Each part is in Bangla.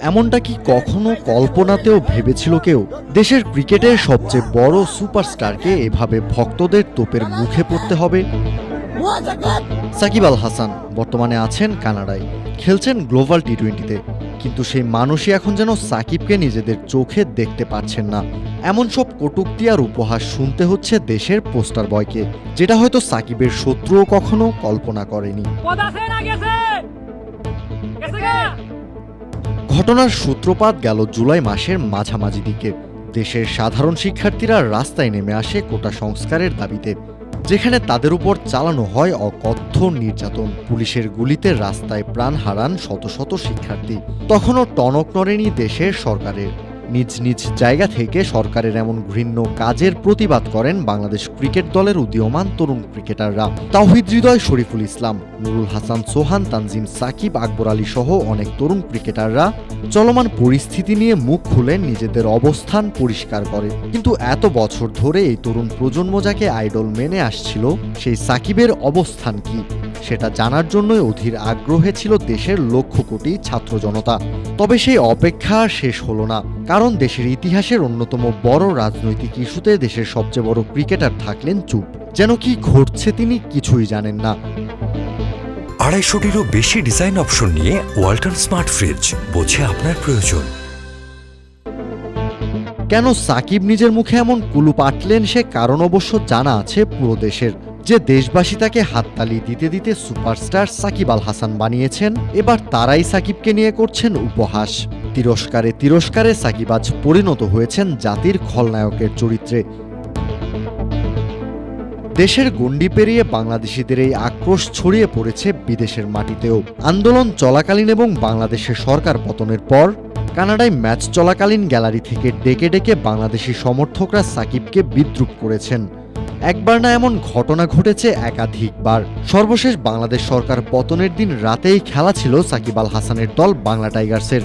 এমনটা কি কখনো কল্পনাতেও ভেবেছিল কেউ? দেশের ক্রিকেটের সবচেয়ে বড় সুপারস্টারকে এভাবে ভক্তদের তোপের মুখে পড়তে হবে? সাকিব আল হাসান বর্তমানে আছেন কানাডায়। খেলছেন গ্লোবাল টি টোয়েন্টিতে কিন্তু সেই মানুষই এখন যেন সাকিবকে নিজেদের চোখে দেখতে পাচ্ছেন না। এমন সব কটুক্তি আর উপহাস শুনতে হচ্ছে দেশের পোস্টার বয়কে, যেটা হয়তো সাকিবের শত্রুও কখনো কল্পনা করেনি। ঘটনার সূত্রপাত গেল জুলাই মাসের মাঝামাঝি দিকে। দেশের সাধারণ শিক্ষার্থীরা রাস্তায় নেমে আসে কোটা সংস্কারের দাবিতে। যেখানে তাদের উপর চালানো হয় অকথ্য নির্যাতন। পুলিশের গুলিতে রাস্তায় প্রাণ হারান শত শত শিক্ষার্থী। তখনও টনক নড়েনি দেশের সরকারের। নিজ নিজ জায়গা থেকে সরকারের এমন ঘৃণ্য কাজের প্রতিবাদ করেন বাংলাদেশ ক্রিকেট দলের উদীয়মান তরুণ ক্রিকেটাররা। তাওহিদ হৃদয়, শরীফুল ইসলাম, নুরুল হাসান, সোহান, তানজিম সাকিব, আকবর আলী সহ অনেক তরুণ ক্রিকেটাররা চলমান পরিস্থিতি নিয়ে মুখ খুলে নিজেদের অবস্থান পরিষ্কার করে। কিন্তু এত বছর ধরে এই তরুণ প্রজন্ম যাকে আইডল মেনে আসছিল, সেই সাকিবের অবস্থান কি? সেটা জানার জন্যই অধীর আগ্রহে ছিল দেশের লক্ষ কোটি ছাত্র জনতা। তবে সেই অপেক্ষা শেষ হলো না কারণ দেশের ইতিহাসের অন্যতম বড় রাজনৈতিক ইস্যুতে দেশের সবচেয়ে বড় ক্রিকেটার থাকলেন চুপ। যেন কি ঘটছে তিনি কিছুই জানেন না। আড়াইশোটিরও বেশি ডিজাইন অপশন নিয়ে ওয়াল্টন স্মার্ট ফ্রিজ বোঝে আপনার প্রয়োজন। কেন সাকিব নিজের মুখে এমন কুলুপ আটলেন সে কারণ অবশ্য জানা আছে পুরো দেশের। যে দেশবাসী তাকে হাততালি দিতে দিতে সুপারস্টার সাকিব আল হাসান বানিয়েছেন, এবার তারাই সাকিবকে নিয়ে করছেন উপহাস। তিরস্কারে তিরস্কারে সাকিব আজ পরিণত হয়েছেন জাতির খলনায়কের চরিত্রে। দেশের গণ্ডি পেরিয়ে বাংলাদেশিদের এই আক্রোশ ছড়িয়ে পড়েছে বিদেশের মাটিতেও। আন্দোলন চলাকালীন এবং বাংলাদেশের সরকার পতনের পর, কানাডায় ম্যাচ চলাকালীন গ্যালারি থেকে ডেকে ডেকে বাংলাদেশি সমর্থকরা সাকিবকে বিদ্রুপ করেছেন। একবার না এমন ঘটনা ঘটেছে একাধিকবার। সর্বশেষ বাংলাদেশ সরকার পতনের দিন রাতেই খেলা ছিল সাকিব আল হাসানের দল বাংলা টাইগার্সের।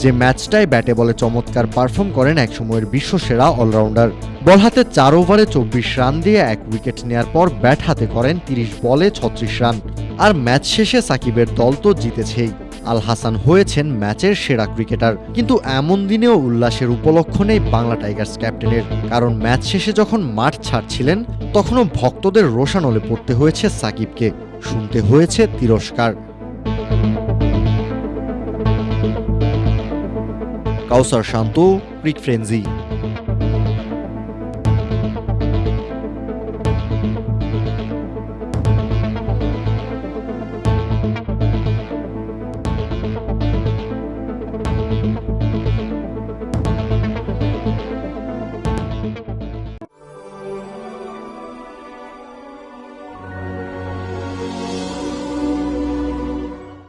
যে ম্যাচটায় ব্যাটে বলে চমৎকার পারফর্ম করেন একসময়ের বিশ্বসেরা অলরাউন্ডার। বল হাতে চার ওভারে চব্বিশ রান দিয়ে এক উইকেট নেয়ার পর ব্যাট হাতে করেন তিরিশ বলে ছত্রিশ রান। আর ম্যাচ শেষে সাকিবের দল তো জিতেছেই। আল হাসান হয়েছেন ম্যাচের সেরা ক্রিকেটার। কিন্তু এমন দিনেও উল্লাসের উপলক্ষ নেই বাংলা টাইগার্স ক্যাপ্টেনের। কারণ ম্যাচ শেষে যখন মাঠ ছাড়ছিলেন, তখনও ভক্তদের রোশানলে পড়তে হয়েছে সাকিবকে। শুনতে হয়েছে তিরস্কার। Kawsar Shanto, cric frenzy